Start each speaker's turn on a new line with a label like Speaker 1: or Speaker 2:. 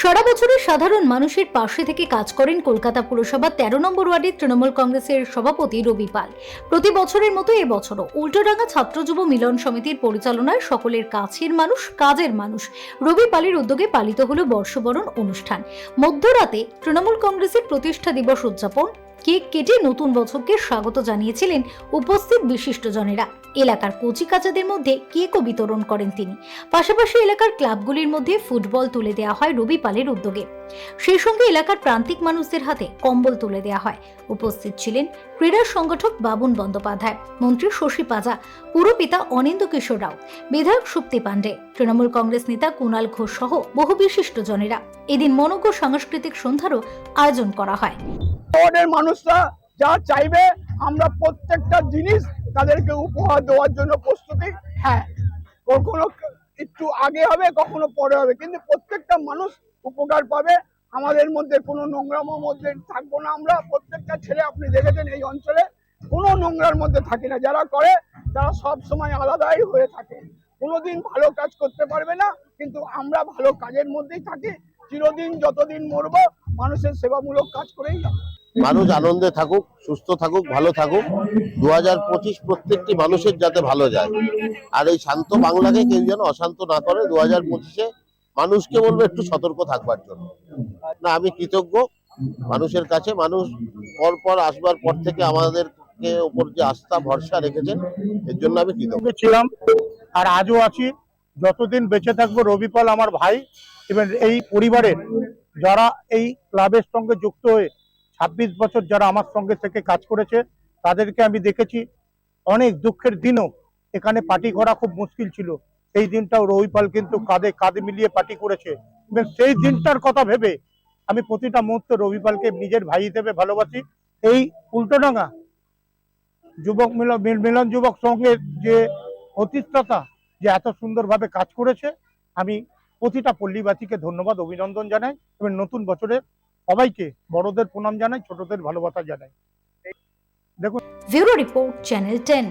Speaker 1: সারা বছরের সাধারণ মানুষের পাশে থেকে কাজ করেন কলকাতা পুরসভার তেরো নম্বর ওয়ার্ডের তৃণমূল কংগ্রেসের সভাপতি রবি পাল। প্রতি বছরের মতো এবছরও উল্টোডাঙ্গা ছাত্র যুব মিলন সমিতির পরিচালনায় সকলের কাছের মানুষ, কাজের মানুষ। রবি পালের উদ্যোগে পালিত হল বর্ষবরণ অনুষ্ঠান। মধ্যরাতে তৃণমূল কংগ্রেসের প্রতিষ্ঠা দিবস উদযাপন কেক কেটে নতুন বছরকে স্বাগত জানিয়েছিলেন উপস্থিত বিশিষ্টজনেরা। এলাকার কচিকাচাদের মধ্যে কেকও বিতরণ করেন তিনি। পাশাপাশি এলাকার ক্লাবগুলির মধ্যে ফুটবল তুলে দেওয়া হয় রবি পালের উদ্যোগে। সেই সঙ্গে এলাকার প্রান্তিক মানুষদের হাতে কম্বল তুলে দেওয়া হয়। উপস্থিত ছিলেন ক্রীড়া সংগঠক বাবুন বন্দ্যোপাধ্যায়, মন্ত্রী শশী পাজা, পুরপিতা অনিন্দ কিশোর রাও, বিধায়ক সুপ্তি পাণ্ডে। তৃণমূল কংগ্রেস নেতা কুণাল ঘোষ সহ বহু বিশিষ্ট বিশিষ্টজনেরা এদিন মনজ্ঞ সাংস্কৃতিক সন্ধ্যারও আয়োজন করা হয়।
Speaker 2: মানুষরা যা চাইবে, আমরা প্রত্যেকটা জিনিস তাদেরকে উপহার দেওয়ার জন্য প্রস্তুতি। হ্যাঁ কখনো একটু আগে হবে, কখনো পরে হবে। কিন্তু প্রত্যেকটা মানুষ উপকার পাবে। আমাদের মধ্যে কোনো নোংরামোর মধ্যে থাকব না আমরা। প্রত্যেকটা ছেলে আপনি দেখেছেন এই অঞ্চলে কোনো নোংরার মধ্যে থাকি না। যারা করে, তারা সব সময় আলাদাই হয়ে থাকে। কোনোদিন ভালো কাজ করতে পারবে না কিন্তু আমরা ভালো কাজের মধ্যেই থাকি। চিরদিন যতদিন মরবো মানুষের সেবামূলক কাজ করেই যাব।
Speaker 3: মানুষ আনন্দে থাকুক সুস্থ থাকুক ভালো থাকুক। দু হাজার পঁচিশ প্রত্যেকটি মানুষের যাতে ভালো যায়। আর এই শান্ত বাংলাকে কেউ যেন অশান্ত না করে দু হাজার পঁচিশে মানুষকে বলব একটু সতর্ক থাকবার জন্য। না আমি কৃতজ্ঞ মানুষের কাছে। মানুষ পর পর আসবার পর থেকে আমাদেরকে ওপর যে আস্থা ভরসা রেখেছেন এর জন্য আমি কৃতজ্ঞ।
Speaker 4: ছিলাম। আর আজও আছি। যতদিন বেঁচে থাকব, রবিপাল আমার ভাই এবং এই পরিবারের যারা এই ক্লাবের সঙ্গে যুক্ত হয়ে ছাব্বিশ বছর যারা আমার সঙ্গে থেকে কাজ করেছে, তাদেরকে আমি দেখেছি। অনেক দুঃখের দিনও এখানে পার্টি করা খুব মুশকিল ছিল। সেই দিনটাও রবিপাল কিন্তু কাঁধে কাঁধে মিলিয়ে পার্টি করেছে। এবং সেই দিনটার কথা ভেবে আমি প্রতিটা মুহূর্তে রবিপালকে নিজের ভাই হিসেবে ভালোবাসি। এই উল্টোডাঙ্গা যুবক মিলন মিলন যুবক সংঘের যে প্রতিষ্ঠাতা যে এত সুন্দরভাবে কাজ করেছে। আমি প্রতিটা পল্লীবাসীকে ধন্যবাদ, অভিনন্দন জানাই এবং নতুন বছরে সবাইকে বড়দের প্রণাম জানাই, ছোটদের ভালোবাসা জানাই।
Speaker 1: দেখুন। Report, channel ten.